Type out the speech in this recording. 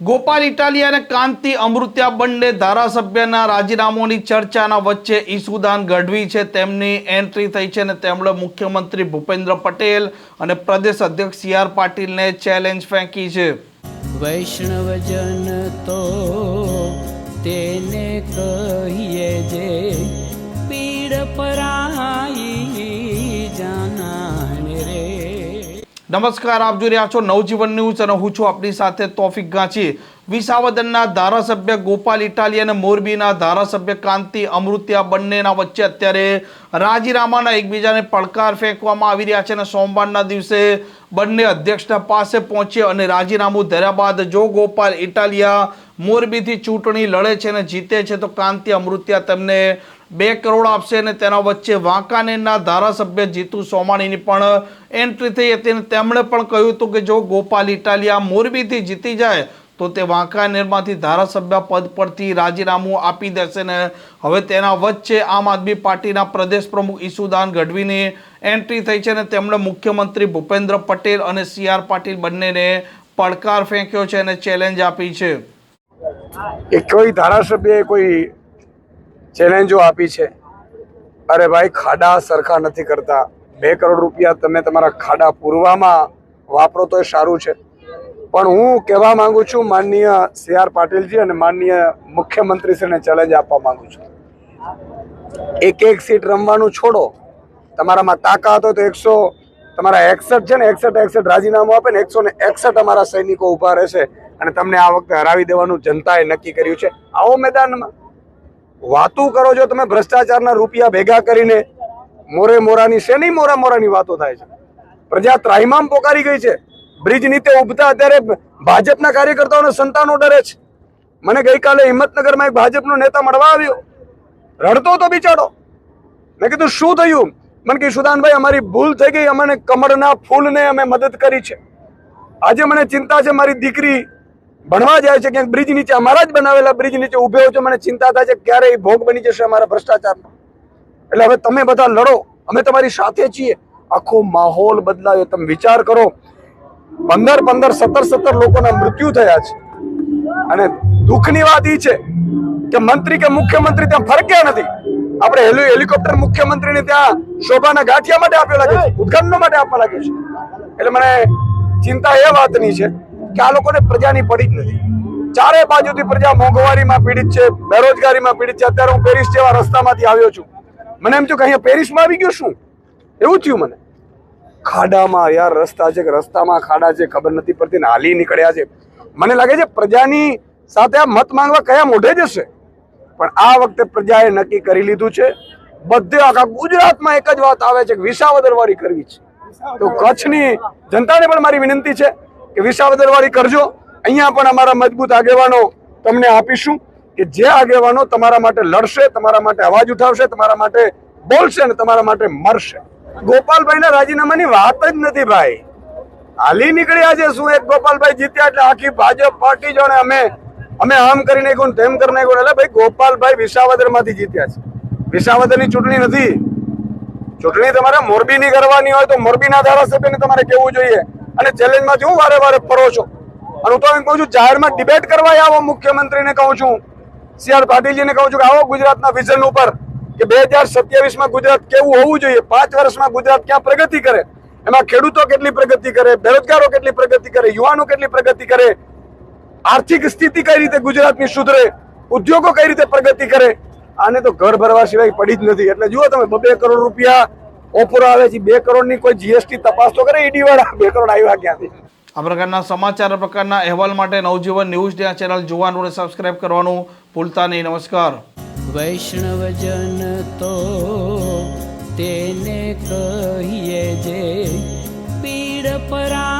ગોપાલ ઇટાલિયા અને કાંતિ અમૃત્યા બંને ધારાસભ્યના રાજીનામોની ચર્ચાના વચ્ચે ઈસુદાન ગઢવી છે, તેમની એન્ટ્રી થઈ છે અને તેમણે મુખ્યમંત્રી ભૂપેન્દ્ર પટેલ અને પ્રદેશ અધ્યક્ષ સી આર પાટીલને ચેલેન્જ ફેંકી છે. વૈષ્ણવજન તો તેને કહીએ નમસ્કાર, આપ જોઈ રહ્યા છો નવજીવન ન્યૂઝ અને હું છું આપની સાથે તોફિક ગાંચી. વિસાવદનના ધારાસભ્ય ગોપાલ ઇટાલી અને મોરબીના ધારાસભ્ય કાંતિ અમૃત્યા બંનેના વચ્ચે અત્યારે રાજીનામાના એકબીજાને પડકાર ફેંકવામાં આવી રહ્યા છે અને સોમવારના દિવસે બંને અધ્યક્ષના પાસે પહોંચે અને રાજીનામું ધર્યા બાદ જો ગોપાલ ઇટાલિયા મોરબીથી ચૂંટણી લડે છે અને જીતે છે તો કાંતિ અમૃત્યા તેમને બે કરોડ આપશે અને તેના વચ્ચે વાંકાનેરના ધારાસભ્ય જીતુ સોમાણીની પણ એન્ટ્રી થઈ હતી અને તેમણે પણ કહ્યું હતું કે જો ગોપાલ ઇટાલિયા મોરબીથી જીતી જાય, તો તે વાંકાનેરમાંથી ધારાસભ્ય પદ પરથી રાજીનામું આપી દેશે ને હવે તેના વચ્ચે આમ આદમી પાર્ટીના પ્રદેશ પ્રમુખ ઈસુદાન ગઢવીની એન્ટ્રી થઈ છે અને તેમણે મુખ્યમંત્રી ભૂપેન્દ્ર પટેલ અને સી આર પાટીલ બંનેને પડકાર ફેંક્યો છે અને ચેલેન્જ આપી છે. કે કોઈ ધારાસભ્યએ કોઈ ચેલેન્જો આપી છે. અરે ભાઈ, ખાડા સરખા નથી કરતા. બે કરોડ રૂપિયા તમે તમારા ખાડા પૂરવામાં વાપરો તો એ સારું છે. પણ હું કહેવા માંગુ છું, માનનીય સી આર પાટીલજી અને માનનીય મુખ્યમંત્રીશ્રીને ચેલેન્જ આપવા માંગુ છું. એક એક સીટ રમવાનું છોડો. તમારામાં તાકાત હોય તો એકસો, તમારા એકસઠ છે ને, એકસઠ એકસઠ રાજીનામું આપે ને, એકસો ને એકસઠ અમારા સૈનિકો ઊભા રહેશે અને તમને આ વખતે હરાવી દેવાનું જનતાએ નક્કી કર્યું છે. આવો મેદાનમાં. વાતું કરો છો તમે ભ્રષ્ટાચારના રૂપિયા ભેગા કરીને, મોરે મોરાની શેની મોરા મોરાની વાતો થાય છે? પ્રજા ત્રાહિમામ પોકારી ગઈ છે. બ્રિજ નીચે ઉભતા અત્યારે ભાજપના કાર્યકર્તાઓને સંતાનો ડરે છે. મને ગઈકાલે હિંમતનગરમાં એક ભાજપનો નેતા મળવા આવ્યો. રડતો તો બિચારો. મેં કીધું, શું થયું? મને કે સુદાનભાઈ, અમારી ભૂલ થઈ ગઈ. અમને કમળના ફૂલને અમે મદદ કરી છે. આજે મને ચિંતા છે મારી દીકરી ભણવા જાય છે ક્યાંક બ્રિજ નીચે, અમારા જ બનાવેલા બ્રિજ નીચે ઉભે છો, મને ચિંતા થાય છે ક્યારે એ ભોગ બની જશે અમારા ભ્રષ્ટાચારનો એટલે હવે તમે બધા લડો, અમે તમારી સાથે છીએ. આખો માહોલ બદલાયો. તમે વિચાર કરો, પંદર પંદર સત્તર સત્તર લોકોના મૃત્યુ થયા છે. અને દુઃખની વાત એ છે કે મંત્રી કે મુખ્યમંત્રી ત્યાં ફરક્યા નથી. આપણે હેલી હેલિકોપ્ટર મુખ્યમંત્રીને ત્યાં શોભાના ગાંઠિયા માટે આપ્યો લાગે છે, ઉદઘાટનો માટે આપવા લાગ્યું છે. એટલે મને ચિંતા એ વાતની છે કે આ લોકોને પ્રજાની પડી જ નથી. ચારે બાજુથી પ્રજા મોંઘવારીમાં પીડિત છે, બેરોજગારીમાં પીડિત છે. અત્યારે હું પેરિસ જેવા રસ્તામાંથી આવ્યો છું. મને એમ થયું કે અહીંયા પેરિસમાં આવી ગયો શું? એવું થયું મને. ખાડામાં યાર, રસ્તા છે કે રસ્તામાં ખાડા છે, ખબર નથી પડતી ને હાલી નીકળ્યા છે. મને લાગે છે પ્રજાની સાથે આ મત માંગવા કયા મોઢે જશે? પણ આ વખતે પ્રજાએ નક્કી કરી લીધું છે, બધે આખા ગુજરાતમાં એક જ વાત આવે છે કે વિસાવદરવાળી કરવી છે. તો કચ્છની જનતાને પણ મારી વિનંતી છે કે વિસાવદરવાળી કરજો. અહીંયા પણ અમારા મજબૂત આગેવાનો તમને આપીશું કે જે આગેવાનો તમારા માટે લડશે, તમારા માટે અવાજ ઉઠાવશે, તમારા માટે બોલશે અને તમારા માટે મરશે. ગોપાલભાઈના રાજીનામાની વાત જ નથી ભાઈ. હાલી નીકળ્યા છે શું એક ગોપાલભાઈ જીત્યા એટલે આખી ભાજપ પાર્ટી જોને અમે અમે આમ કરી નાખ્યું તેમ કરી નાખ્યું. એટલે ભાઈ ગોપાલભાઈ વિસાવદરમાંથી જીત્યા છે. વિસાવદરની ચૂંટણી નથી. ચૂંટણી તમારે મોરબીની કરવાની હોય તો મોરબીના ધારાસભ્યને તમારે કેવું જોઈએ. અને ચેલેન્જમાંથી હું વારે વારે ફરો છો. અને હું તો એમ કહું છું, જાહેરમાં ડિબેટ કરવા આવો, મુખ્યમંત્રીને કહું છું. સી આર પાટીલજીને કહું છું કે આવો ગુજરાતના વિઝન ઉપર કે બે હજાર સત્યાવીસમાં ગુજરાત કેવું હોવું જોઈએ, પાંચ વર્ષમાં ગુજરાત ક્યાં પ્રગતિ કરે, એમાં ખેડૂતો કેટલી પ્રગતિ કરે, બેરોજગારો કેટલી પ્રગતિ કરે, યુવાનો કેટલી પ્રગતિ કરે, આર્થિક સ્થિતિ કઈ રીતે ગુજરાતની સુધરે, ઉદ્યોગો કઈ રીતે પ્રગતિ કરે, આને તો ઘર ભરવા સિવાય પડી જ નથી. એટલે જુઓ તમે બે કરોડ રૂપિયા ઓફર આવે છે બે કરોડની કોઈ જીએસટી તપાસ તો કરે ઈડી વાળા બે કરોડ આવ્યા ક્યાંથી? આ પ્રકારના સમાચાર પ્રકારના અહેવાલ માટે નવજીવન ન્યૂઝ આ ચેનલ જોવાનું અને સબસ્ક્રાઇબ કરવાનું ભૂલતા નહીં. નમસ્કાર. વૈષ્ણવજન તો તેને કહીએ જે પીડ પરાઈ